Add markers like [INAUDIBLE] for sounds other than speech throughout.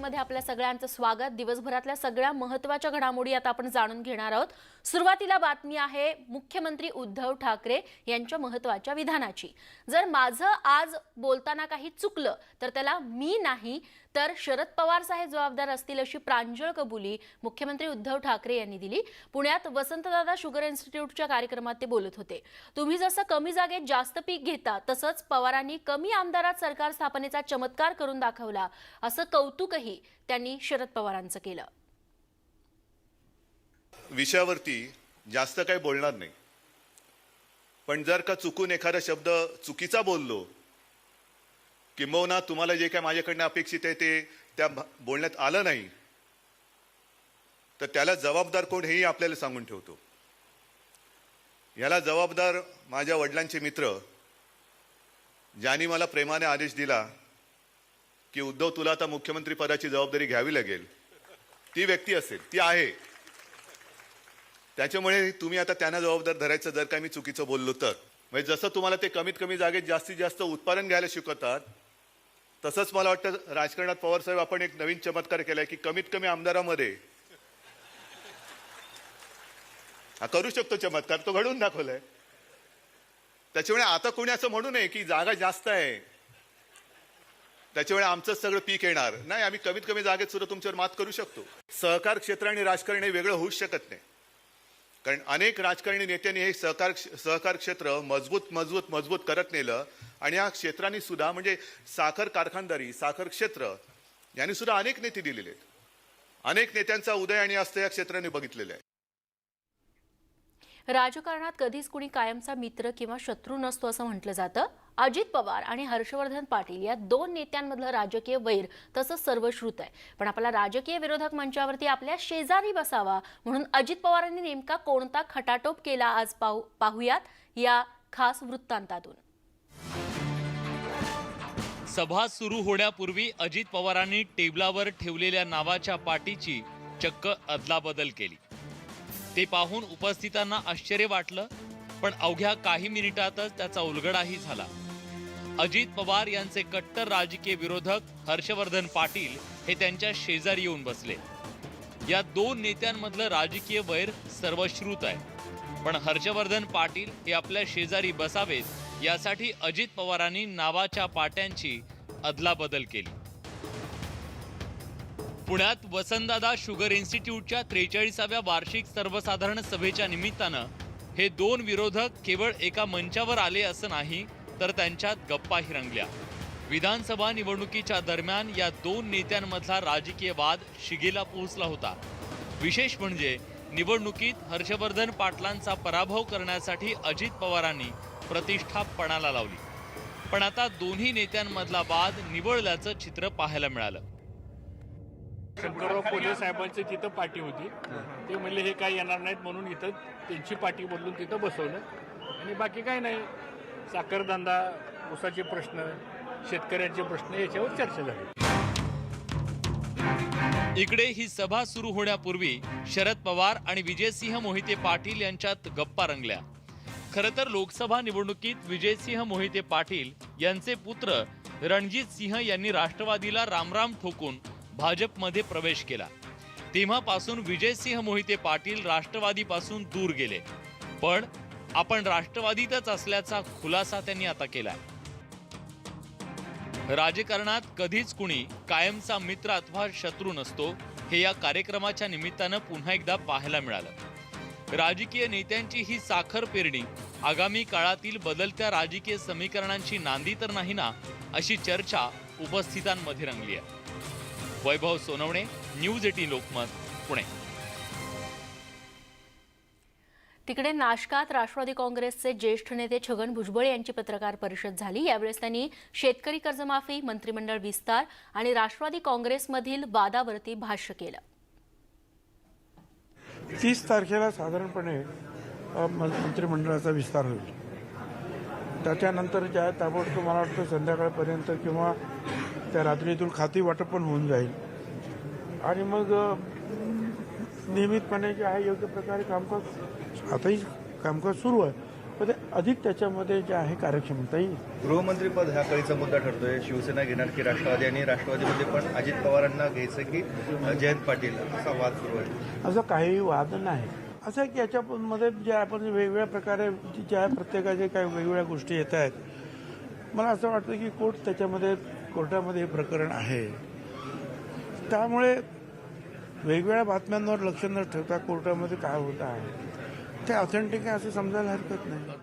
मध्ये आपल्या सगळ्यांचं स्वागत. दिवसभरातल्या सगळ्या महत्त्वाच्या घडामोडी आता आपण जाणून घेणार आहोत. सुरुवातीला बातमी आहे मुख्यमंत्री उद्धव ठाकरे यांच्या महत्त्वाच्या विधानाची. जर माझं आज बोलताना काही चुकलं तर त्याला मी नाही तर शरद पवार साहेब जबाबदार असतील अशी प्रांजळ कबुली मुख्यमंत्री उद्धव ठाकरे यांनी दिली. पुण्यात वसंतदादा शुगर इन्स्टिट्यूटच्या कार्यक्रमात ते बोलत होते. तुम्ही जसं कमी जागेत जास्त पीक घेता तसंच पवारांनी कमी आमदारात सरकार स्थापनेचा चमत्कार करून दाखवला असं कौतुकही त्यांनी शरद पवारांचं केलं. विषयावरती जास्त काही बोलणार नाही. पण जर का चुकून एखादा शब्द चुकीचा बोललो किंबहुना तुम्हाला जे काय माझ्याकडनं अपेक्षित आहे ते त्या बोलण्यात आलं नाही तर त्याला जबाबदार कोण हेही आपल्याला सांगून ठेवतो. याला जबाबदार माझ्या वडिलांचे मित्र ज्यांनी मला प्रेमाने आदेश दिला की उद्धव तुला आता मुख्यमंत्री पदाची जबाबदारी घ्यावी लागेल ती व्यक्ती असेल ती आहे. त्याच्यामुळे तुम्ही आता त्यांना जबाबदार धरायचं जर का मी चुकीचं बोललो तर. म्हणजे जसं तुम्हाला ते कमीत कमी जागेत जास्तीत जास्त उत्पादन घ्यायला शिकवतात तसंच मला वाटतं राजकारणात पवार साहेब आपण एक नवीन चमत्कार केलाय की कमीत कमी आमदारामध्ये हा करू शकतो चमत्कार तो घडवून दाखवलाय. त्याच्यामुळे आता कोणी असं म्हणू नये की जागा जास्त आहे. त्याच्यामुळे आमचंच सगळं पीक येणार. नाही आम्ही कमीत कमी जागेत सुद्धा तुमच्यावर मात करू शकतो. सहकार क्षेत्र आणि राजकारण हे वेगळं होऊच शकत नाही. कारण अनेक राजकारणी नेत्यांनी हे सहकार सहकार क्षेत्र मजबूत मजबूत मजबूत करत नेलं. आणि या क्षेत्रांनी सुद्धा म्हणजे साखर कारखानदारी साखर क्षेत्र यांनी सुद्धा अनेक नेते दिलेले आहेत. अनेक नेत्यांचा उदय आणि अस्त या क्षेत्राने बघितलेलं आहे. राजकारणात कधीच कुणी कायमचा मित्र किंवा शत्रू नसतो असं म्हटलं जातं. अजित पवार आणि हर्षवर्धन पाटील या दोन नेत्यांमधलं राजकीय वैर तसं सर्वश्रुत आहे. पण आपला राजकीय विरोधक मंचावरती आपल्या शेजारी बसावा म्हणून अजित पवारांनी नेमका कोणता खटाटोप केला आज पाहू पाहूयात या खास वृत्तांतातून. सभा सुरू होण्यापूर्वी अजित पवारांनी टेबलावर ठेवलेल्या नावाच्या पाटीची चक्क अदलाबदल केली. ते पाहून उपस्थितांना आश्चर्य वाटलं पण अवघ्या काही मिनिटातच त्याचा उलगडाही झाला. अजित पवार यांचे कट्टर राजकीय विरोधक हर्षवर्धन पाटील हे त्यांच्या शेजारी येऊन बसले. या दोन नेत्यांमधलं राजकीय वैर सर्वश्रुत आहे. पण हर्षवर्धन पाटील हे आपल्या शेजारी बसावेत यासाठी अजित पवारांनी नावाच्या पाट्यांची अदलाबदल केली. पुण्यात वसंतदादा शुगर इन्स्टिट्यूटच्या त्रेचाळीसाव्या वार्षिक सर्वसाधारण सभेच्या निमित्तानं हे दोन विरोधक केवळ एका मंचावर आले असं नाही तर त्यांच्यात गप्पाही रंगल्या विधानसभा निवडणुकीच्या दरम्यान या दोन नेत्यांमधला राजकीय वाद शिगेला पोहोचला होता. विशेष म्हणजे निवडणुकीत हर्षवर्धन पाटलांचा पराभव करण्यासाठी अजित पवारांनी प्रतिष्ठा पणाला लावली. पण आता दोन्ही नेत्यांमधला वाद निवळल्याचं चित्र पाहायला मिळालं. शंकरराव कोल्हे साहेबांची तिथं पाठी होती. ते म्हणले हे काय येणार नाहीत म्हणून इथं त्यांची पाठी बदलून तिथं बसवलं. आणि बाकी काय नाही. साखरधंदा ऊसाचे प्रश्न शेतकऱ्यांचे प्रश्न याच्यावर चर्चा झाली. इकडे ही सभा सुरू होण्यापूर्वी शरद पवार आणि विजयसिंह मोहिते पाटील यांच्यात गप्पा रंगल्या. खरं तर लोकसभा निवडणुकीत विजयसिंह मोहिते पाटील यांचे पुत्र रणजित सिंह यांनी राष्ट्रवादीला रामराम ठोकून भाजपमध्ये प्रवेश केला. तेव्हापासून विजयसिंह मोहिते पाटील राष्ट्रवादीपासून दूर गेले. पण आपण राष्ट्रवादीतच असल्याचा खुलासा त्यांनी आता केलाय राजकारणात कधीच कुणी कायमचा मित्र अथवा शत्रू नसतो हे या कार्यक्रमाच्या निमित्तानं पुन्हा एकदा पाहायला मिळालं. राजकीय नेत्यांची ही साखर पेरणी आगामी काळातील बदलत्या राजकीय समीकरणांची नांदी तर नाही ना अशी चर्चा उपस्थितांमध्ये रंगली आहे. Vaibhav Sonawane news eighteen Lokmat Pune. तिकडे नाशकात राष्ट्रवादी काँग्रेसचे ज्येष्ठ नेते छगन भुजबळ यांची पत्रकार परिषद झाली. यावेळेस त्यांनी शेतकरी कर्जमाफी मंत्रिमंडळ विस्तार आणि राष्ट्रवादी काँग्रेसमधील वादावरती भाष्य केलं. तीस तारखेला साधारणपणे मंत्रिमंडळाचा विस्तार होईल. त्याच्यानंतर ज्या ताबडतोब मला वाटतं संध्याकाळपर्यंत किंवा त्या रात्रीतून खाती वाटप पण होऊन जाईल. आणि मग नियमितपणे जे आहे योग्य प्रकारे कामकाज आताही कामकाज सुरू आहे. पण ते अधिक त्याच्यामध्ये जे आहे कार्यक्षमता येईल गृहमंत्रीपद ह्या कळीचा मुद्दा ठरतोय. शिवसेना घेणार की राष्ट्रवादी आणि राष्ट्रवादीमध्ये पण अजित पवारांना घ्यायचं की जयंत पाटील असा वाद सुरू आहे. असं काही वाद नाही. असं आहे की याच्यामध्ये जे आपण वेगवेगळ्या प्रकारे ज्या प्रत्येकाचे काही वेगवेगळ्या गोष्टी येत आहेत. मला असं वाटतं की कोर्ट त्याच्यामध्ये कोर्टामध्ये हे प्रकरण आहे. त्यामुळे वेगवेगळ्या बातम्यांवर लक्ष न ठेवता कोर्टामध्ये काय होत आहे ते ऑथेंटिक आहे असं समजायला हरकत नाही.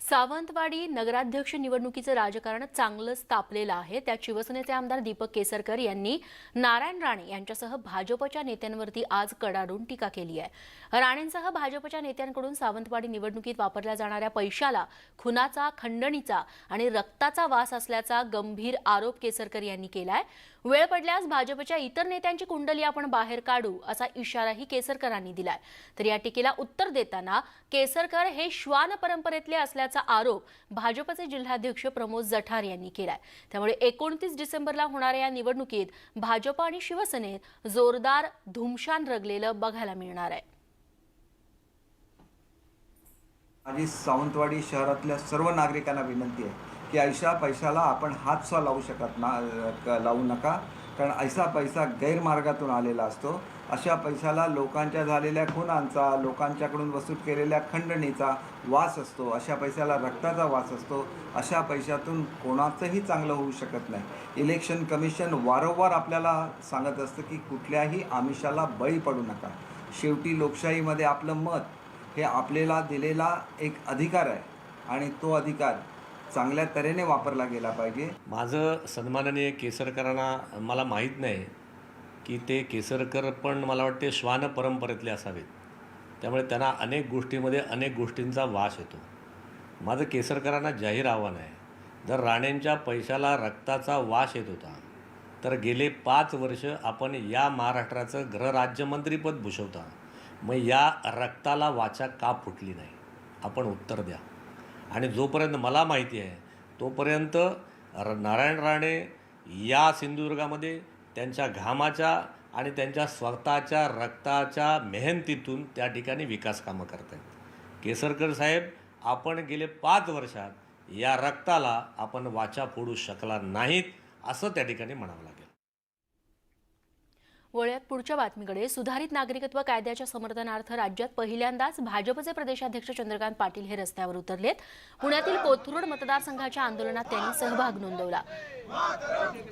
सावंतवाडी नगराध्यक्ष निवडणुकीचं राजकारण चांगलंच तापलेलं आहे. त्यात शिवसेनेचे आमदार दीपक केसरकर यांनी नारायण राणे यांच्यासह भाजपच्या नेत्यांवरती आज कडाडून टीका केली आहे. राणेंसह भाजपच्या नेत्यांकडून सावंतवाडी निवडणुकीत वापरल्या जाणाऱ्या पैशाला खुनाचा खंडणीचा आणि रक्ताचा वास असल्याचा गंभीर आरोप केसरकर यांनी केलाय. वेळ पडल्यास भाजपच्या इतर नेत्यांची कुंडली आपण बाहेर काढू असा इशाराही केसरकरांनी दिलाय. तर या टीकेला उत्तर देताना केसरकर हे श्वान परंपरेतले असल्याचा आरोप भाजपचे जिल्हाध्यक्ष प्रमोद जठार यांनी केलाय. त्यामुळे एकोणतीस डिसेंबरला होणाऱ्या या निवडणुकीत भाजप आणि शिवसेनेत जोरदार धुमशान रगलेलं बघायला मिळणार आहे. माझी सावंतवाडी शहरातल्या सर्व नागरिकांना विनंती आहे की ऐशा पैशाला आपण हात सुद्धा लावू शकत ना लावू नका. कारण ऐसा पैसा गैरमार्गातून आलेला असतो. अशा पैशाला लोकांच्या झालेल्या खुनांचा लोकांच्याकडून वसूल केलेल्या खंडणीचा वास असतो. अशा पैशाला रक्ताचा वास असतो. अशा पैशातून कोणाचंही चांगलं होऊ शकत नाही. इलेक्शन कमिशन वारंवार आपल्याला सांगत असतं की कुठल्याही आमिषाला बळी पडू नका. शेवटी लोकशाहीमध्ये आपलं मत हे आपल्याला दिलेला एक अधिकार आहे. आणि तो अधिकार चांगल्या तऱ्हेने वापरला गेला पाहिजे. माझं सन्माननीय केसरकरांना मला माहीत नाही की ते केसरकर पण मला वाटते श्वान परंपरेतले असावेत. त्यामुळे त्यांना अनेक गोष्टीमध्ये अनेक गोष्टींचा वास येतो. माझं केसरकरांना जाहीर आव्हान आहे. जर राणेंच्या पैशाला रक्ताचा वास येत होता तर गेले पाच वर्ष आपण या महाराष्ट्राचं गृहराज्यमंत्रीपद भूषवता. मग या रक्ताला वाचा का फुटली नाही? आपण उत्तर द्या. आणि जोपर्यंत मला माहिती आहे तोपर्यंत र नारायण राणे या सिंधुदुर्गामध्ये त्यांच्या घामाच्या आणि त्यांच्या स्वतःच्या रक्ताच्या मेहनतीतून त्या ठिकाणी विकास कामं करत आहेत. केसरकर साहेब आपण गेले पाच वर्षात या रक्ताला आपण वाचा फोडू शकला नाहीत असं त्या ठिकाणी म्हणावं लागेल वळ्यात पुढच्या बातमीकडे. सुधारित नागरिकत्व कायद्याच्या समर्थनार्थ राज्यात पहिल्यांदाच भाजपचे प्रदेशाध्यक्ष चंद्रकांत पाटील हे रस्त्यावर उतरलेत. पुण्यातील कोथरूड मतदारसंघाच्या आंदोलनात त्यांनी सहभाग नोंदवला.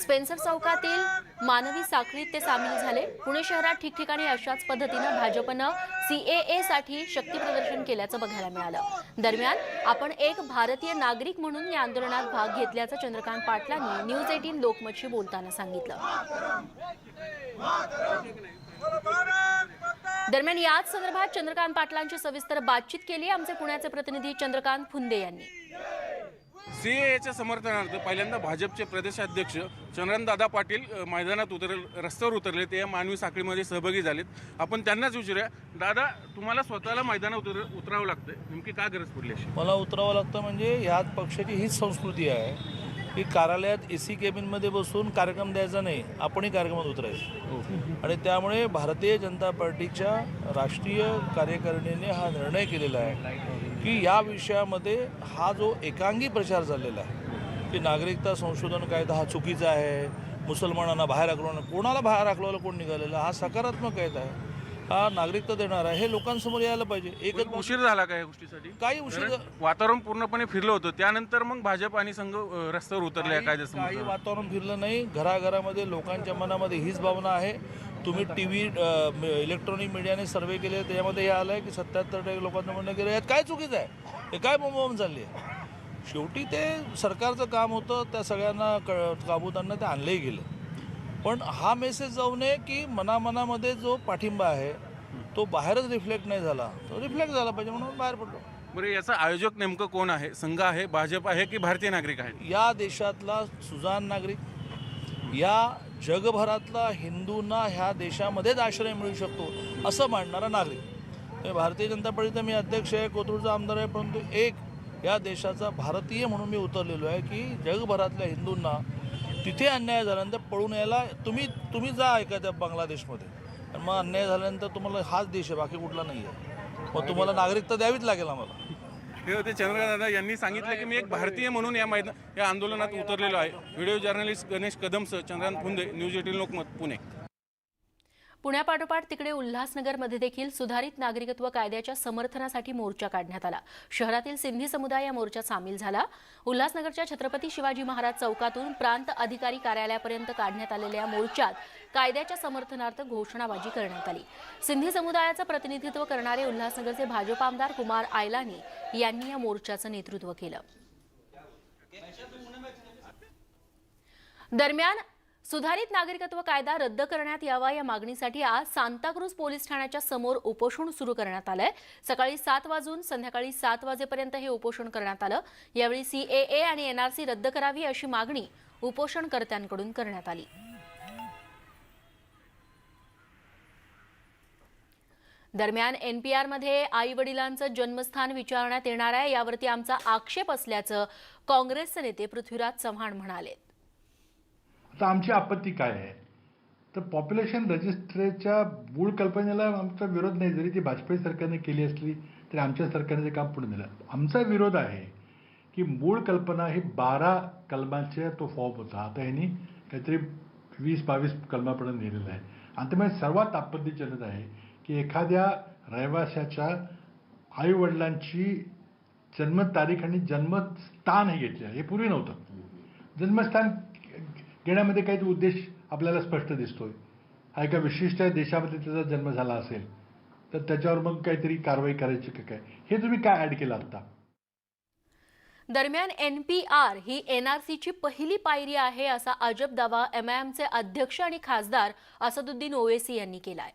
स्पेन्सर चौकातील मानवी साखळीत ते सामील झाले. पुणे शहरात ठिकठिकाणी अशाच पद्धतीनं भाजपनं सीएए साठी शक्ती प्रदर्शन केल्याचं बघायला मिळालं. दरम्यान आपण एक भारतीय नागरिक म्हणून या आंदोलनात भाग घेतल्याचं चंद्रकांत पाटलांनी न्यूज एटीन लोकमतशी बोलताना सांगितलं. दरम्यान याच संदर्भात चंद्रकांत पाटलांची सविस्तर बातचीत केली आमचे पुण्याचे प्रतिनिधी चंद्रकांत फुंदे यांनी. सीएच्या समर्थनार्थ पहिल्यांदा भाजपचे प्रदेशाध्यक्ष चंद्रकांतदादा पाटील मैदानात उतर रस्त्यावर उतरले ते या मानवी साखळीमध्ये सहभागी झालेत. आपण त्यांनाच विचारूया. दादा तुम्हाला स्वतःला मैदानात उतर उतरावं लागतंय. नेमकी काय गरज पडली अशी? मला उतरावं लागतं म्हणजे ह्याच पक्षाची हीच संस्कृती आहे की कार्यालयात ए सी केबिनमध्ये बसून कार्यक्रम द्यायचा नाही आपणही कार्यक्रमात उतरायचं. आणि त्यामुळे भारतीय जनता पार्टीच्या राष्ट्रीय कार्यकारिणीने हा निर्णय केलेला आहे. की या विषयामध्ये हा जो एकांगी प्रचार चाललेला आहे की नागरिकता संशोधन कायदा हा चुकीचा आहे मुसलमानांना बाहेर हाकलवणं कोणाला बाहेर हाकलवायला कोण निघालेला हा सकारात्मक कायदा आहे. हा नागरिकता देणार आहे हे लोकांसमोर यायला पाहिजे. एकच उशीर झाला का या गोष्टीसाठी? काही उशीर वातावरण पूर्णपणे फिरलं होतं. त्यानंतर मग भाजप आणि संघ अ, रस्त्यावर उतरले या काही. वातावरण फिरलं नाही. घराघरामध्ये लोकांच्या मनामध्ये हीच भावना आहे. तुम्ही टी व्ही इलेक्ट्रॉनिक मीडियाने सर्वे केले त्याच्यामध्ये हे आलं आहे की सत्याहत्तर टक्के लोकांचं म्हणणं केलं यात काय चुकीचं आहे? हे काय बोंबाबोंब चालली आहे? शेवटी ते सरकारचं काम होतं त्या सगळ्यांना क काबूत आणणं ते आणलंही गेलं. पण हा मेसेज जाऊ नये की मनामनामध्ये जो पाठिंबा आहे तो बाहेरच रिफ्लेक्ट नाही झाला. तो रिफ्लेक्ट झाला पाहिजे म्हणून बाहेर पडलो. बरं याचा आयोजक नेमकं कोण आहे? संघ आहे भाजप आहे की भारतीय नागरिक आहे या देशातला सुजान नागरिक या जगभरातला हिंदूंना ह्या देशामध्येच आश्रय मिळू शकतो असं मांडणारा नागरिक. भारतीय जनता पार्टीचा मी अध्यक्ष आहे कोथरूडचा आमदार आहे परंतु एक या देशाचा भारतीय म्हणून मी उतरलेलो आहे की जगभरातल्या हिंदूंना तिथे अन्याय झाल्यानंतर पळून यायला तुम्ही तुम्ही जा एखाद्या बांगलादेशमध्ये. मग अन्याय झाल्यानंतर तुम्हाला हाच देश आहे बाकी कुठला नाही आहे मग तुम्हाला नागरिकता द्यावीच लागेल आम्हाला. हे होते चंद्रकांतदादा यांनी सांगितलं की मी एक भारतीय म्हणून या मैदान या आंदोलनात उतरलेलो आहे. व्हिडिओ जर्नलिस्ट गणेश कदमसह चंद्रकांत फुंदे न्यूज एटीन लोकमत पुणे. पुण्यापाठोपाठ तिकडे उल्हासनगरमध्ये देखील सुधारित नागरिकत्व कायद्याच्या समर्थनासाठी मोर्चा काढण्यात आला. शहरातील सिंधी समुदाय या मोर्चात सामील झाला. उल्हासनगरच्या छत्रपती शिवाजी महाराज चौकातून प्रांत अधिकारी कार्यालयापर्यंत काढण्यात आलेल्या मोर्चात कायद्याच्या समर्थनार्थ घोषणाबाजी करण्यात आली. सिंधी समुदायाचं प्रतिनिधित्व करणारे उल्हासनगरचे भाजप आमदार कुमार आयलानी यांनी या मोर्चाचं नेतृत्व केलं. दरम्यान सुधारित नागरिकत्व कायदा रद्द करण्यात यावा या मागणीसाठी आज सांताक्रूज पोलीस ठाण्याच्या समोर उपोषण सुरू करण्यात आलंय. सकाळी सात वाजून संध्याकाळी सात वाजेपर्यंत हे उपोषण करण्यात आलं. यावेळी सीएए आणि एनआरसी रद्द करावी अशी मागणी उपोषणकर्त्यांकडून करण्यात आली. दरम्यान एनपीआरमध्ये आई वडिलांचं जन्मस्थान विचारण्यात येणार आहे. यावरती आमचा आक्षेप असल्याचं काँग्रेसचे नेते पृथ्वीराज चव्हाण म्हणाले. आता आमची आपत्ती काय आहे? तर पॉप्युलेशन रजिस्ट्रेच्या मूळ कल्पनेला आमचा विरोध नाही. जरी ती वाजपेयी सरकारने केली असली तरी आमच्या सरकारने ते काम पुढे नेलं. आमचा विरोध आहे की मूळ कल्पना ही बारा कलमाचे तो फॉर्म होता. आता ह्यांनी काहीतरी वीस बावीस कलमापर्यंत नेलेलं आहे. आणि त्यामुळे सर्वात आपत्तीजनक आहे की एखाद्या रहिवाशाच्या आईवडिलांची जन्मतारीख आणि जन्मस्थान हे घेतले हे पूर्वी नव्हतं. जन्मस्थान घेण्यामध्ये काही उद्देश आपल्याला स्पष्ट दिसतोय. हा एका विशिष्ट देशामध्ये त्याचा जन्म झाला असेल तर त्याच्यावर मग काहीतरी कारवाई करायची का काय? हे तुम्ही काय ऍड केलं आता दरम्यान एनपीआर ही एनआरसीची पहिली पायरी आहे असा अजब दावा एमआयएमचे अध्यक्ष आणि खासदार असदुद्दीन ओवेसी यांनी केलाय.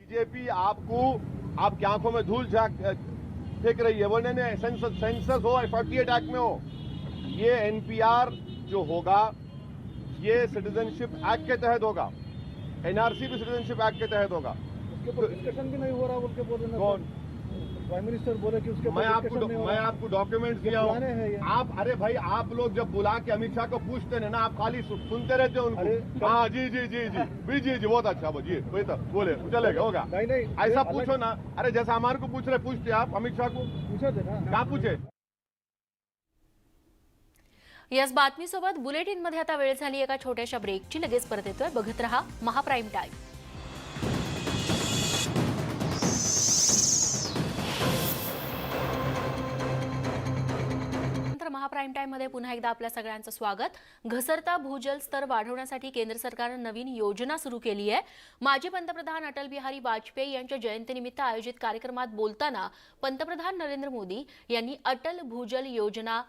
बीजेपी आपको आपकी आंखों में धूल झाक फेंक रही है। वो नहीं नहीं सेंसस सेंसस हो फोर्टी एक्ट में हो। ये एनपीआर जो होगा ये सिटीजनशिप एक्ट के तहत होगा। एनआरसी भी सिटीजनशिप एक्ट के तहत होगा। डिस्कशन भी नहीं हो रहा बोल के बोल रहे कौन? प्राइम मिनिस्टर बोले कि उसके मैं आपको मैं आपको डॉक्यूमेंट दिया हूँ। आप अरे भाई आप लोग जब बुला के अमित शाह को पूछते हैं ना आप खाली सु- सुनते रहते हो उनको। हाँ जी जी जी जी। [LAUGHS] भी जी जी बहुत अच्छा जी वही तो बोले चलेगा होगा। नहीं नहीं ऐसा पूछो ना। अरे जैसा हमारे को पूछ रहे पूछते आप अमित शाह को। पूछे थे ना। क्या पूछे? याच बातमीसोबत बुलेटिनमध्ये आता वेळ झाली एका छोट्याशा ब्रेकची. लगेच परत येतोय. बघत रहा महाप्राईम टाईम महाप्राईम टाईममध्ये पुन्हा एकदा आपल्या सगळ्यांचं स्वागत. घसरता भूजल स्तर वाढवण्यासाठी केंद्र सरकारनं नवीन योजना सुरू केली आहे. माजी पंतप्रधान अटल बिहारी वाजपेयी यांच्या जयंतीनिमित्त आयोजित कार्यक्रमात बोलताना पंतप्रधान नरेंद्र मोदी यांनी अटल भूजल योजना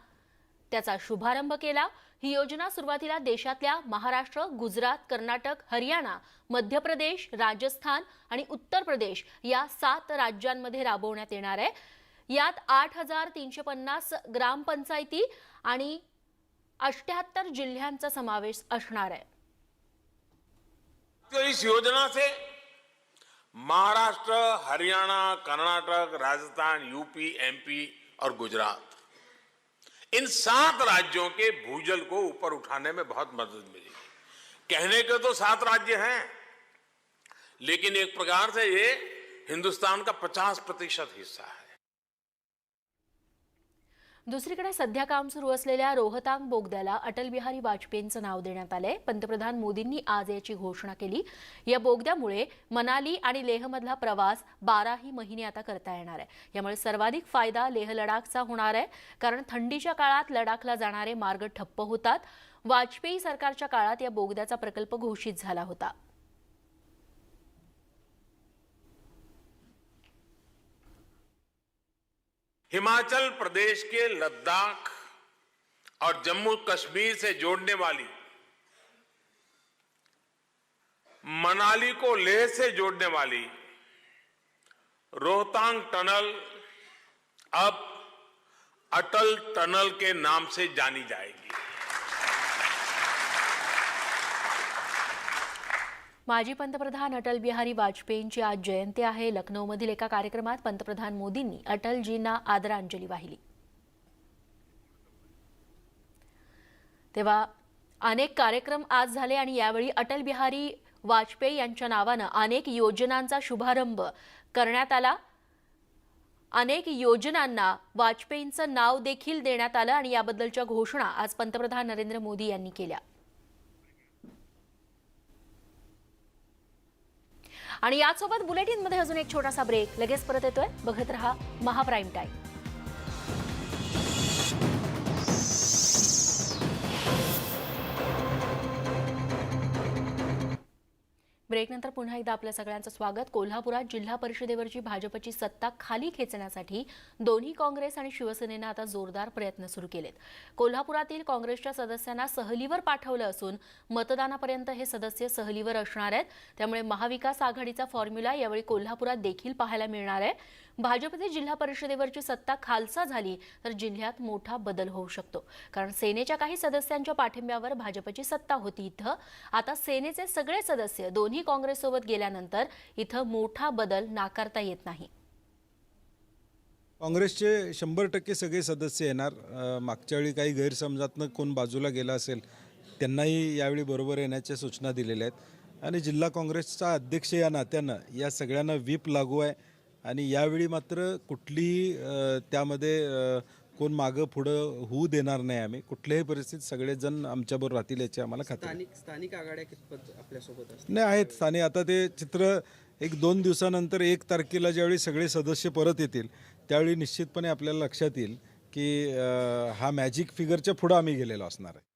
त्याचा शुभारंभ केला. ही योजना सुरुवातीला देशातल्या महाराष्ट्र गुजरात कर्नाटक हरियाणा मध्य प्रदेश राजस्थान आणि उत्तर प्रदेश या सात राज्यांमध्ये राबवण्यात येणार आहे. यात आठ हजार तीनशे पन्नास ग्रामपंचायती आणि अठ्याहत्तर जिल्ह्यांचा समावेश असणार आहे. तो इस योजना से महाराष्ट्र हरियाणा कर्नाटक राजस्थान यूपी एमपी और गुजरात इन सात राज्यों के भूजल को ऊपर उठाने में बहुत मदद मिलेगी कहने के तो सात राज्य हैं, लेकिन एक प्रकार से ये हिंदुस्तान का 50 प्रतिशत हिस्सा है। दुसरीकडे सध्या काम सुरू असलेल्या रोहतांग बोगद्याला अटल बिहारी वाजपेयींचं नाव देण्यात आलंय. पंतप्रधान मोदींनी आज याची घोषणा केली. या बोगद्यामुळे मनाली आणि लेहमधला प्रवास बाराही महिने आता करता येणार आहे. यामुळे सर्वाधिक फायदा लेह लडाखचा होणार आहे. कारण थंडीच्या काळात लडाखला जाणारे मार्ग ठप्प होतात. वाजपेयी सरकारच्या काळात या बोगद्याचा प्रकल्प घोषित झाला होता. हिमाचल प्रदेश के लद्दाख और जम्मू कश्मीर से जोड़ने वाली, मनाली को लेह से जोड़ने वाली रोहतांग टनल अब अटल टनल के नाम से जानी जाएगी। माजी पंतप्रधान अटल बिहारी वाजपेयींची आज जयंती आहे. लखनौमधील एका कार्यक्रमात पंतप्रधान मोदींनी अटलजींना आदरांजली वाहिली. तेव्हा अनेक कार्यक्रम आज झाले आणि यावेळी अटल बिहारी वाजपेयी यांच्या नावानं अनेक योजनांचा शुभारंभ करण्यात आला. अनेक योजनांना वाजपेयींचं नाव देखील देण्यात आलं आणि याबद्दलच्या घोषणा आज पंतप्रधान नरेंद्र मोदी यांनी केल्या. आणि यासोबत बुलेटिनमध्ये अजून एक छोटासा ब्रेक. लगेच परत येतोय. बघत रहा महाप्राईम टाईम ब्रेकनंतर पुन्हा एकदा आपल्या सगळ्यांचं स्वागत. कोल्हापुरात जिल्हा परिषदेवरची भाजपची सत्ता खाली खेचण्यासाठी दोन्ही काँग्रेस आणि शिवसेनेनं आता जोरदार प्रयत्न सुरू केलेत. कोल्हापुरातील काँग्रेसच्या सदस्यांना सहलीवर पाठवलं असून मतदानापर्यंत हे सदस्य सहलीवर असणार आहेत. त्यामुळे महाविकास आघाडीचा फॉर्म्युला यावेळी कोल्हापुरात देखील पाहायला मिळणार आहे. भाजपचे जिल्हा परिषदेवरची सत्ता खालसा झाली तर जिल्ह्यात मोठा बदल होऊ शकतो. कारण सेनेच्या काही सदस्यांच्या पाठिंब्यावर भाजपची सत्ता होती इथं. आता सेनेचे सगळे सदस्य दोन्ही काँग्रेससोबत गेल्यानंतर इथं मोठा बदल नाकारता येत नाही. काँग्रेसचे शंभर टक्के सगळे सदस्य येणार. मागच्या वेळी काही गैरसमजातनं कोण बाजूला गेला असेल त्यांनाही यावेळी बरोबर येण्याच्या सूचना दिलेल्या आहेत. आणि जिल्हा काँग्रेसचा अध्यक्ष या नात्यानं या सगळ्यांना व्हीप लागू आहे. आणि यावेळी मात्र कुठलीही त्यामध्ये कोण मागं पुढं होऊ देणार नाही आम्ही. कुठल्याही परिस्थितीत सगळेजण आमच्याबरोबर राहतील याची आम्हाला खात्री आहे. स्थानिक स्थानिक आघाड्या कितपत आपल्यासोबत असतात नाही आहेत आणि आता ते चित्र एक दोन दिवसानंतर एक तारखेला ज्यावेळी सगळे सदस्य परत येतील त्यावेळी निश्चितपणे आपल्याला लक्षात येईल की अं, हा मॅजिक फिगरच्या पुढं आम्ही गेलेलो असणार आहे.